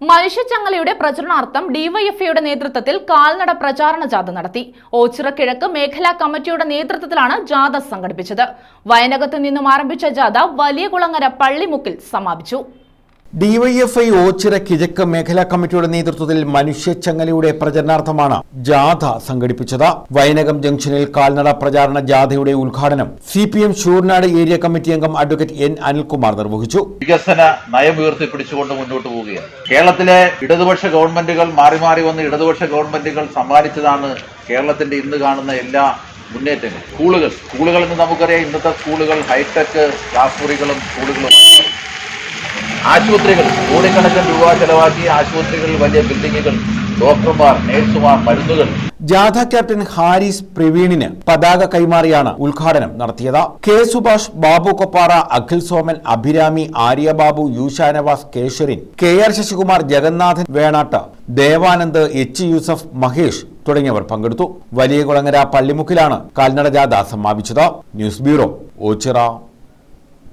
മനുഷ്യച്ചങ്ങലയുടെ പ്രചരണാർത്ഥം ഡിവൈഎഫ്ഐയുടെ നേതൃത്വത്തിൽ കാൽനട പ്രചാരണ ജാഥ നടത്തി. ഓച്ചിറ കിഴക്ക് മേഖലാ കമ്മിറ്റിയുടെ നേതൃത്വത്തിലാണ് ജാഥ സംഘടിപ്പിച്ചത്. വയനകത്ത് നിന്നും ആരംഭിച്ച ജാഥ വലിയ കുളങ്ങര പള്ളിമുക്കിൽ സമാപിച്ചു. ഡിവൈഎഫ്ഐ ഓച്ചിറ കിഴക്ക് മേഖലാ കമ്മിറ്റിയുടെ നേതൃത്വത്തിൽ മനുഷ്യച്ചങ്ങലയുടെ പ്രചരണാർത്ഥമാണ് ജാഥ സംഘടിപ്പിച്ചത്. വയനകം ജംഗ്ഷനിൽ കാൽനട പ്രചാരണ ജാഥയുടെ ഉദ്ഘാടനം C P M Sooranad area committee അംഗം അഡ്വക്കേറ്റ് എൻ അനിൽകുമാർ നിർവഹിച്ചു. വികസന നയം ഉയർത്തിപ്പിടിച്ചുകൊണ്ട് മുന്നോട്ട് പോവുകയാണ്. കേരളത്തിലെ ഇടതുപക്ഷ ഗവൺമെന്റുകൾ മാറി മാറി വന്ന ഇടതുപക്ഷ ഗവൺമെന്റുകൾ സമ്മാനിച്ചതാണ് കേരളത്തിന്റെ ഇന്ന് കാണുന്ന എല്ലാ മുന്നേറ്റങ്ങളും. സ്കൂളുകൾ. സ്കൂളുകൾ എന്ന് നമുക്കറിയാം ഇന്നത്തെ സ്കൂളുകൾ ഹൈടെക് ക്ലാസ് മുറികളും സ്കൂളുകളും. ആശുപത്രികൾ കോടിക്കണക്കിന് രൂപ ചെലവാക്കി ആശുപത്രികളിൽ വലിയ ബിൽഡിങ്ങുകൾ ഡോക്ടർമാർ നഴ്സുമാർ മരുന്നുകൾ. ജാഥ ക്യാപ്റ്റൻ ഹാരിസ് പ്രവീണിന് പതാക കൈമാറിയാണ് ഉദ്ഘാടനം നടത്തിയത്. കെ സുഭാഷ് ബാബു കൊപ്പാറ അഖിൽ സോമൻ അഭിരാമി ആര്യബാബു യൂഷാനവാസ് കേശരിൻ K R Sasikumar Jagannathan Venattu Devanand H Yusuf Mahesh തുടങ്ങിയവർ പങ്കെടുത്തു. വലിയ കുളങ്ങര പള്ളിമുക്കിലാണ് കാൽനട ജാഥ സമാപിച്ചത്. News bureau Oachira.